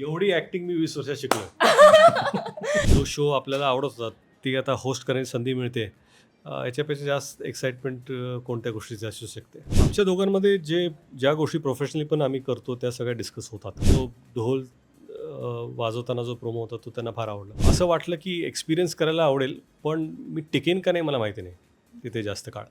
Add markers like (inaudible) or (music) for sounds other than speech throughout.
एवढी ऍक्टिंग मी वीस वर्षात शिकलो (laughs) जो शो आपल्याला आवडत होता ती आता होस्ट करण्याची संधी मिळते. याच्यापेक्षा जास्त एक्साइटमेंट कोणत्या गोष्टीची असू शकते? आमच्या दोघांमध्ये जे ज्या गोष्टी प्रोफेशनली पण आम्ही करतो त्या सगळ्या डिस्कस होतात. जो ढोल वाजवताना जो प्रोमो होता तो त्यांना फार आवडला. असं वाटलं की एक्सपिरियन्स करायला आवडेल पण मी टिकेन का नाही मला माहिती नाही. तिथे जास्त काळ.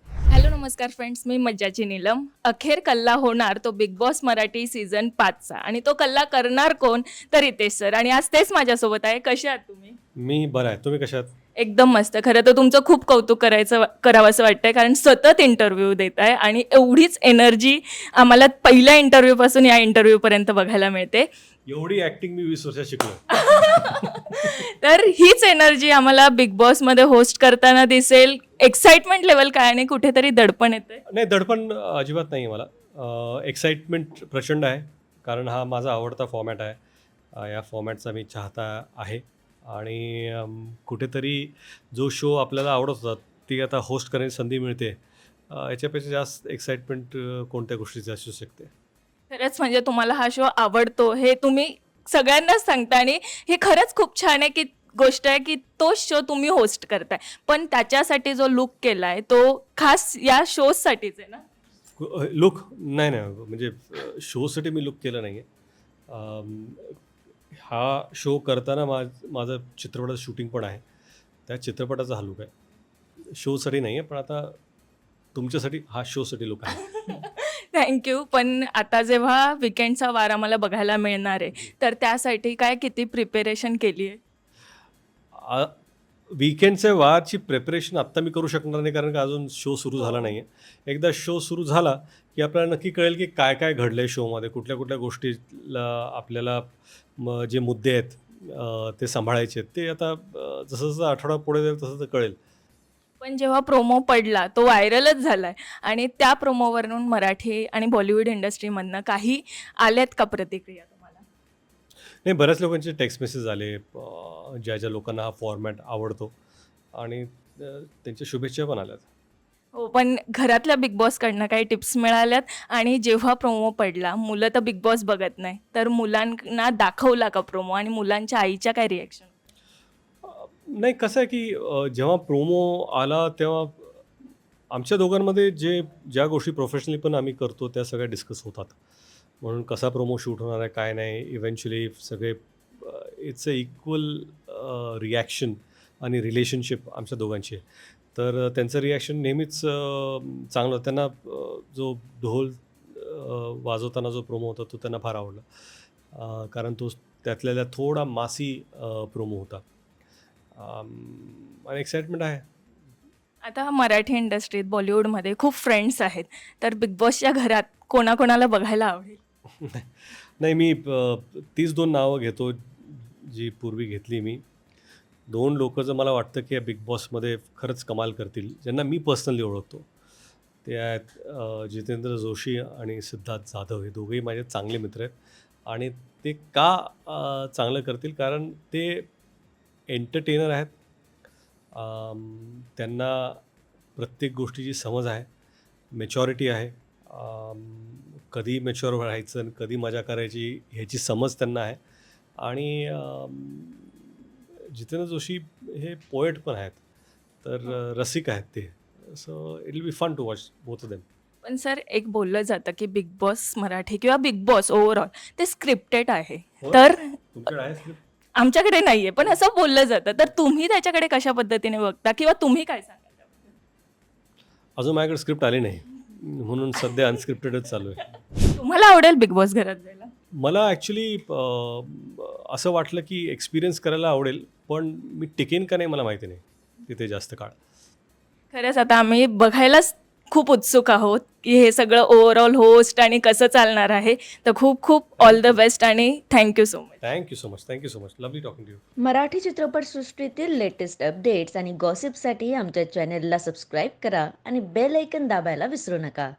नमस्कार फ्रेंड्स मी मज्जाची नीलम. अखेर कल्ला होणार तो बिग बॉस मराठी सीझन पाचचा. आणि तो कल्ला करणार कोण? तर रितेश सर आणि आज तेच माझ्यासोबत आहे. कसे आहात तुम्ही? मी बरं आहे. तुम्ही कशात एकदम मस्त. खरं तर तुमचं खूप कौतुक करायचं करावं असं वाटतंय. कारण सतत इंटरव्ह्यू देत आहे. आणि एवढीच एनर्जी आम्हाला पहिल्या इंटरव्ह्यूपासून या इंटरव्ह्यूपर्यंत बघायला मिळते. एवढी ऍक्टिंग मी वीस वर्षात शिकलो (laughs) तर हीच एनर्जी आम्हाला बिग बॉसमध्ये होस्ट करताना दिसेल. एक्साइटमेंट लेवल काय आणि कुठेतरी दडपण येते नाही दडपण अजिबात नाही मला. एक्साइटमेंट प्रचंड आहे. कारण हा माझा आवडता फॉर्मॅट आहे. या फॉर्मॅटचा मी चाहता आहे. आणि कुठेतरी जो शो आपल्याला आवडत होता ती आता होस्ट करण्याची संधी मिळते. याच्यापेक्षा जास्त एक्साइटमेंट कोणत्या गोष्टीची असू शकते? खरंच म्हणजे तुम्हाला हा शो आवडतो हे तुम्ही सगळ्यांनाच सांगता आणि हे खरंच खूप छान आहे की गोष्ट आहे की तो शो तुम्ही होस्ट करताय. पण त्याच्यासाठी जो लुक केलाय तो खास या शोजसाठीच आहे ना? लुक नाही नाही म्हणजे शोसाठी मी लुक केलं नाही आहे हा शो करताना मा माझं चित्रपटाचं शूटिंग पण आहे. त्या चित्रपटाचा हा लुक आहे. शोसाठी नाही आहे पण आता तुमच्यासाठी हा शोसाठी लुक आहे. (laughs) थँक्यू पण आता जेव्हा विकेंडचा वार आम्हाला बघायला मिळणार आहे तर त्यासाठी काय किती प्रिपेरेशन केली आहे? आ- वारची प्रिपरेशन आत्ता मी करू शकणार नाही कारण का अजून शो सुरू झाला नाही आहे एकदा शो सुरू झाला की आपल्याला नक्की कळेल की काय काय घडलं आहे शोमध्ये कुठल्या कुठल्या गोष्टीला आपल्याला जे मुद्दे आहेत ते सांभाळायचे आहेत. ते आता जसं जसं आठवडा पुढे जाईल तसं तसं कळेल. पण जेव्हा प्रोमो पडला तो व्हायरलच झालाय. आणि त्या प्रोमोवरून मराठी आणि बॉलिवूड इंडस्ट्रीमधनं काही आल्यात का प्रतिक्रिया तुम्हाला? नाही बऱ्याच लोकांचे टेक्स्ट मेसेज आले ज्या ज्या लोकांना हा फॉर्मॅट आवडतो. आणि त्यांच्या शुभेच्छा पण आल्यात. हो पण घरातल्या बिग बॉसकडनं काही टिप्स मिळाल्यात? आणि जेव्हा प्रोमो पडला मुलं तर बिग बॉस बघत नाही. तर मुलांना दाखवला का प्रोमो? आणि मुलांच्या आईच्या काय रिॲक्शन नाही कसं आहे की अ, जेव्हा प्रोमो आला तेव्हा आमच्या दोघांमध्ये जे ज्या गोष्टी प्रोफेशनली पण आम्ही करतो त्या सगळ्या डिस्कस होतात. म्हणून कसा प्रोमो शूट होणार आहे काय नाही इव्हेंच्युअली सगळे इट्स अ इक्वल रिॲक्शन आणि रिलेशनशिप आमच्या दोघांची आहे. तर अ, त्यांचं रिॲक्शन नेहमीच अ, चांगलं त्यांना अ, जो ढोल अ, वाजवताना जो प्रोमो होता तो त्यांना फार आवडला. अ, कारण तो त्यातल्या त्यात थोडा मासी प्रोमो होता. आणि एक्साइटमेंट आहे. आता मराठी इंडस्ट्रीत बॉलिवूडमध्ये खूप फ्रेंड्स आहेत. तर बिग बॉसच्या घरात कोणाकोणाला बघायला आवडेल? (laughs) नाही मी तीच दोन नावं घेतो जी पूर्वी घेतली मी. दोन लोक जर मला वाटतं की या बिग बॉसमध्ये खरंच कमाल करतील ज्यांना मी पर्सनली ओळखतो. ते आहेत जितेंद्र जोशी आणि सिद्धार्थ जाधव. हे दोघेही माझे चांगले मित्र आहेत. आणि ते का चांगलं करतील? कारण ते एंटरटेनर आहेत. त्यांना प्रत्येक गोष्टीची समज आहे. मेचॉरिटी आहे. कधी मेच्युअर राहायचं आणि कधी मजा करायची ह्याची समज त्यांना आहे. आणि जितेंद्र जोशी हे पोएट पण आहेत. तर अ, रसिक आहेत ते. So it will be fun to watch both them पण सर एक बोललं जातं की बिग बॉस मराठी किंवा बिग बॉस ओव्हरऑल ते स्क्रिप्टेड आहे. हो. तर? आमच्याकडे नाहीये पण असं बोललं जातं. तर तुम्ही त्याच्याकडे कशा पद्धतीने बघता किंवा तुम्ही काय त्याबद्दल? अजून माझ्याकडे स्क्रिप्ट आली नाही. म्हणून सध्या अनस्क्रिप्टेडच चालू आहे. तुम्हाला आवडेल बिग बॉस घरात जायला? मला ॲक्च्युली असं वाटलं की एक्सपिरियन्स करायला आवडेल पण मी टिकेन का नाही मला माहिती नाही. तिथे जास्त काळ. खरंच आता आम्ही बघायलाच खूप उत्सुक आहोत की हे सगळं ओव्हरऑल होस्ट आणि कसं चालणार आहे. तर खूप खूप ऑल द बेस्ट आणि thank you so much thank you so much thank you so much lovely talking to you Marathi चित्रपटसृष्टीतील लेटेस्ट अपडेट्स आणि गॉसिपसाठी आमच्या चॅनेलला सबस्क्राईब करा आणि बेल ऐकन दाबायला विसरू नका.